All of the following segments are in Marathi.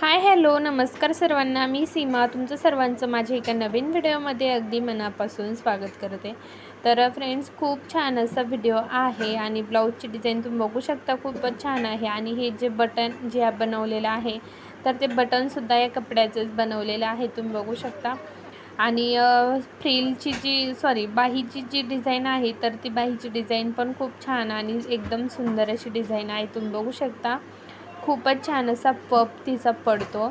हाय हॅलो नमस्कार सर्वांना. मी सीमा. तुमचं सर्वांचं माझ्या एका नवीन व्हिडिओमध्ये अगदी मनापासून स्वागत करते. तर फ्रेंड्स खूप छान असा व्हिडिओ आहे आणि ब्लाऊजची डिझाईन तुम्ही बघू शकता खूपच छान आहे. आणि हे जे बटन जे बनवलेलं आहे तर ते बटनसुद्धा या कपड्याचंच बनवलेलं आहे तुम्ही बघू शकता. आणि फ्रिलची जी सॉरी बाहीची जी डिझाईन आहे तर ती बाहीची डिझाईन पण खूप छान आणि एकदम सुंदर अशी डिझाईन आहे तुम्ही बघू शकता. खूपच छान असा पप तिचा पडतो.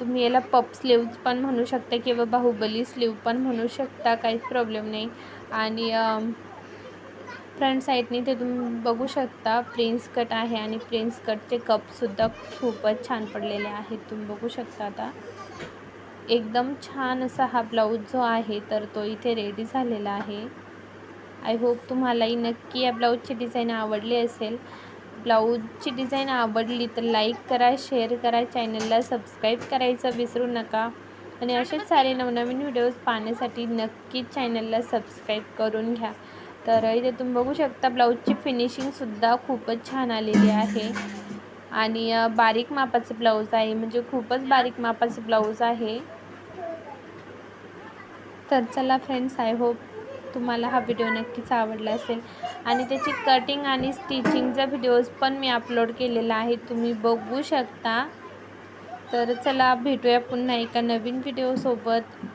तुम्ही याला पप स्लीव्ज पण म्हणू शकता किंवा बाहुबली स्लीव पण म्हणू शकता काहीच प्रॉब्लेम नाही. आणि फ्रंट साईडने ते तुम्ही बघू शकता प्रिन्स कट आहे आणि प्रिन्स कटचे कपसुद्धा खूपच छान पडलेले आहेत. तुम्ही बघू शकता आता. एकदम छान असा हा ब्लाऊज जो आहे तर तो इथे रेडी झालेला आहे. आय होप तुम्हालाही नक्की या ब्लाऊजची डिझाईन आवडली असेल. ब्लाऊजची डिझाईन आवडली तर लाईक करा शेअर करा चॅनलला सबस्क्राईब करायचं विसरू नका. आणि असेच सारे नवनवीन व्हिडिओज पाहण्यासाठी नक्कीच चॅनलला सबस्क्राईब करून घ्या. तर इथे तुम्ही बघू शकता ब्लाऊजची फिनिशिंगसुद्धा खूपच छान आलेली आहे. आणि बारीक मापाचं ब्लाऊज आहे म्हणजे खूपच बारीक मापाचं ब्लाऊज आहे. तर चला फ्रेंड्स आय होप तुम्हाला हा व्हिडिओ नक्कीच आवडला असेल. आणि त्याची कटिंग आणि स्टिचिंगचा व्हिडिओज पण मी अपलोड केलेला आहे. तुम्ही बघू शकता. तर चला भेटूया पुन्हा एका नवीन व्हिडिओसोबत